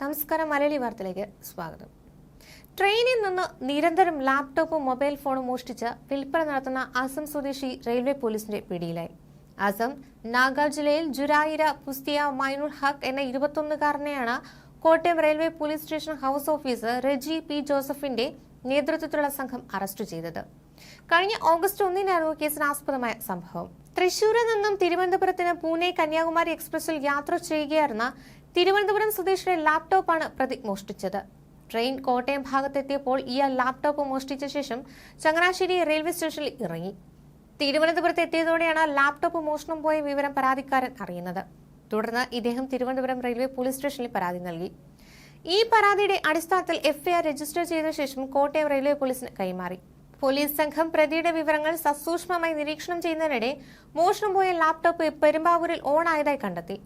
നമസ്കാരം മലയാളി വാർത്തയിലേക്ക് സ്വാഗതം. ട്രെയിനിൽ നിന്ന് നിരന്തരം ലാപ്ടോപ്പും മൊബൈൽ ഫോണും മോഷ്ടിച്ച് വിൽപ്പന നടത്തുന്ന അസം സ്വദേശി റെയിൽവേ പോലീസിന്റെ പിടിയിലായി. അസം നാഗാ ജില്ലയിൽ ജുരായിര പുസ്തിയ മൈനുൽ ഹക്ക് എന്ന ഇരുപത്തൊന്നുകാരനെയാണ് Kottayam railway police station house officer Reji P ജോസഫിന്റെ നേതൃത്വത്തിലുള്ള സംഘം അറസ്റ്റ് ചെയ്തത്. കഴിഞ്ഞ ഓഗസ്റ്റ് ഒന്നിനായിരുന്നു കേസിന് ആസ്പദമായ സംഭവം. തൃശൂരിൽ നിന്നും തിരുവനന്തപുരത്തിന് പൂനെ കന്യാകുമാരി എക്സ്പ്രസിൽ യാത്ര ചെയ്യുകയായിരുന്ന തിരുവനന്തപുരം സ്വദേശിയുടെ ലാപ്ടോപ്പാണ് പ്രതി മോഷ്ടിച്ചത്. ട്രെയിൻ കോട്ടയം ഭാഗത്തെത്തിയപ്പോൾ ഇയാൾ ലാപ്ടോപ്പ് മോഷ്ടിച്ച ശേഷം ചങ്ങനാശ്ശേരി റെയിൽവേ സ്റ്റേഷനിൽ ഇറങ്ങി. തിരുവനന്തപുരത്ത് എത്തിയതോടെയാണ് ലാപ്ടോപ്പ് മോഷണം പോയ വിവരം പരാതിക്കാരൻ അറിയുന്നത്. തുടർന്ന് ഇദ്ദേഹം തിരുവനന്തപുരം റെയിൽവേ പോലീസ് സ്റ്റേഷനിൽ പരാതി നൽകി. ഈ പരാതിയുടെ അടിസ്ഥാനത്തിൽ എഫ്ഐആർ രജിസ്റ്റർ ചെയ്ത ശേഷം കോട്ടയം റെയിൽവേ പോലീസിന് കൈമാറി. പോലീസ് സംഘം പ്രതിയുടെ വിവരങ്ങൾ സസൂക്ഷ്മമായി നിരീക്ഷണം ചെയ്യുന്നതിനിടെ മോഷണം പോയ ലാപ്ടോപ്പ് പെരുമ്പാവൂരിൽ ഓണായതായി കണ്ടെത്തി.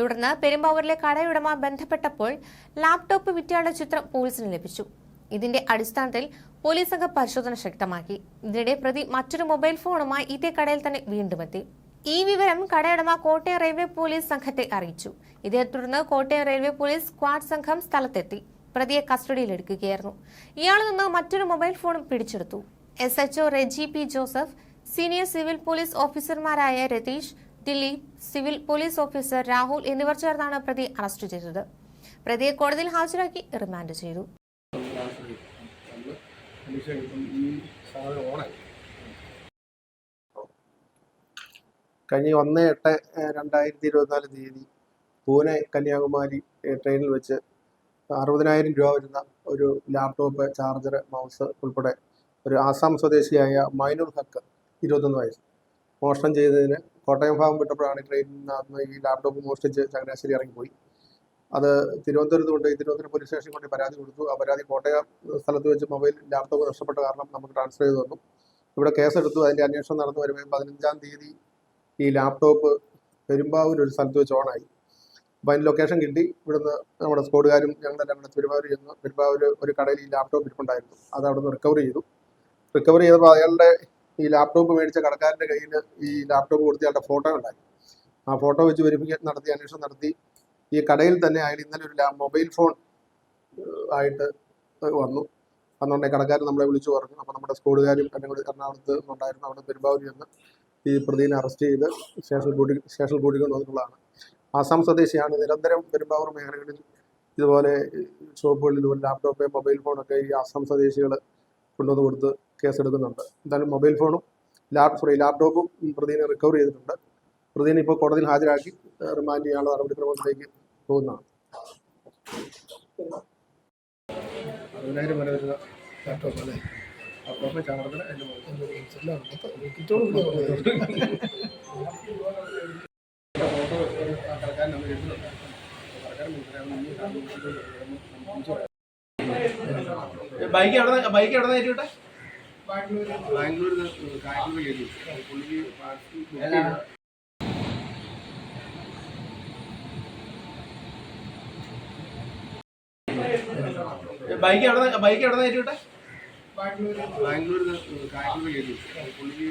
തുടർന്ന് പെരുമ്പാവൂരിലെ കടയുടമ ബന്ധപ്പെട്ടപ്പോൾ ലാപ്ടോപ്പ് വിറ്റയാളുടെ ചിത്രം പോലീസിന് ലഭിച്ചു. ഇതിന്റെ അടിസ്ഥാനത്തിൽ പോലീസ് സംഘം പരിശോധന ശക്തമാക്കി. ഇതിനിടെ പ്രതി മറ്റൊരു മൊബൈൽ ഫോണുമായി ഇതേ കടയിൽ തന്നെ വീണ്ടും എത്തി. ഈ വിവരം കടയുടമ കോട്ടയം റെയിൽവേ പോലീസ് സംഘത്തെ അറിയിച്ചു. ഇതേ തുടർന്ന് കോട്ടയം റെയിൽവേ പോലീസ് സ്ക്വാഡ് സംഘം സ്ഥലത്തെത്തി. പ്രതിയെ കസ്റ്റഡിയിലെടുക്കുകയായിരുന്നു ഇയാളിൽ നിന്ന് മറ്റൊരു മൊബൈൽ ഫോണും പിടിച്ചെടുത്തു. S HO Reji P Joseph senior civil police ഓഫീസർമാരായ Ratheesh Dileep civil police officer Rahul എന്നിവർ ചേർന്നാണ് പ്രതി അറസ്റ്റ് ചെയ്തത്. പ്രതിയെ കോടതിയിൽ ഹാജരാക്കി റിമാൻഡ് ചെയ്തു. കഴിഞ്ഞ ഒന്ന് എട്ട് രണ്ടായിരത്തി ഇരുപത്തിനാല് തീയതി പൂനെ കന്യാകുമാരി ട്രെയിനിൽ വെച്ച് അറുപതിനായിരം രൂപ വരുന്ന ഒരു ലാപ്ടോപ്പ് ചാർജർ മൗസ് ഉൾപ്പെടെ ഒരു ആസാം സ്വദേശിയായ മൈനുൽ ഹക്ക് ഇരുപത്തൊന്ന് വയസ്സ്. മോഷണം ചെയ്തതിന് കോട്ടയം ഭാഗം വിട്ടപ്പോഴാണ് ട്രെയിനിൽ നിന്ന് ഈ ലാപ്ടോപ്പ് മോഷ്ടിച്ച് ചങ്ങനാശ്ശേരി ഇറങ്ങിപ്പോയി. അത് തിരുവനന്തപുരത്ത് കൊണ്ട് തിരുവനന്തപുരം പോലീസ് സ്റ്റേഷനിൽ കൊണ്ട് പരാതി കൊടുത്തു. ആ പരാതി കോട്ടയം സ്ഥലത്ത് വെച്ച് മൊബൈൽ ലാപ്ടോപ്പ് നഷ്ടപ്പെട്ട കാരണം നമുക്ക് ട്രാൻസ്ഫർ ചെയ്ത് തന്നു. ഇവിടെ കേസെടുത്തു അതിന്റെ അന്വേഷണം നടന്നു. വരുമ്പോൾ പതിനഞ്ചാം തീയതി ഈ ലാപ്ടോപ്പ് പെരുമ്പാവൂർ ഒരു സ്ഥലത്ത് വെച്ച് ഓണായി. അപ്പോൾ അതിന്റെ ലൊക്കേഷൻ കിട്ടി. ഇവിടുന്ന് നമ്മുടെ സ്കോഡുകാരും ഞങ്ങളെല്ലാം കൂടെ പെരുമ്പാവൂർ ചെന്ന് പെരുമ്പാവൂർ ഒരു കടയിൽ ഈ ലാപ്ടോപ്പ് ഇരിപ്പുണ്ടായിരുന്നു. അത് അവിടെ നിന്ന് റിക്കവർ ചെയ്തു. റിക്കവർ ചെയ്തപ്പോൾ അയാളുടെ ഈ ലാപ്ടോപ്പ് മേടിച്ച കടക്കാരന്റെ കയ്യിൽ ഈ ലാപ്ടോപ്പ് കൊടുത്തയാളുടെ ഫോട്ടോ ഉണ്ടായി. ആ ഫോട്ടോ വെച്ച് വെരിഫിക്കേഷൻ നടത്തി അന്വേഷണം നടത്തി. ഈ കടയിൽ തന്നെ അയാൾ ഇന്നലെ ഒരു മൊബൈൽ ഫോൺ ആയിട്ട് വന്നു. അന്നുകൊണ്ട് കടക്കാരൻ നമ്മളെ വിളിച്ചു പറഞ്ഞു. അപ്പോൾ നമ്മുടെ സ്കൂളുകാരും എന്നെ എറണാകുളത്ത് നിന്നുണ്ടായിരുന്നു അവിടെ പെരുമ്പാവൂരി നിന്ന് ഈ പ്രതിനെ അറസ്റ്റ് ചെയ്ത് സ്റ്റേഷനിൽ കൂട്ടി സ്റ്റേഷനിൽ കൂട്ടിക്കൊണ്ട് ആസാം സ്വദേശിയാണ്. നിരന്തരം പെരുമ്പാവൂർ മേഖലകളിൽ ഇതുപോലെ ഷോപ്പുകളിൽ ഇതുപോലെ ലാപ്ടോപ്പ് മൊബൈൽ ഫോണൊക്കെ ഈ ആസാം സ്വദേശികൾ കൊണ്ടുവന്ന് കൊടുത്ത് കേസെടുക്കുന്നുണ്ട്. എന്തായാലും മൊബൈൽ ഫോണും ലാപ് സോറി ലാപ്ടോപ്പും പ്രതിനെ റിക്കവർ ചെയ്തിട്ടുണ്ട്. പ്രതിനെ ഇപ്പോൾ കോടതിയിൽ ഹാജരാക്കി റിമാൻഡ് ചെയ്യാനുള്ള നടപടിക്രമത്തിലേക്ക് പോകുന്നതാണ്. പതിനായിരം വരെ വരുന്ന ലാപ്ടോപ്പ് അല്ലേ? ചാർജർ അതിന്റെ ഫോട്ടോ നമ്മൾ ബൈക്ക് എവിടെ ബൈക്ക് എവിടെ കയറ്റിവിട്ടെ? പാർട്ടി ബുക്ക് എവിടെ ബൈക്ക് എവിടെ കയറ്റിവിട്ടെ? ബാംഗ്ലൂർ കാറ്റിൽ കയറ്റി പുള്ളിക്ക്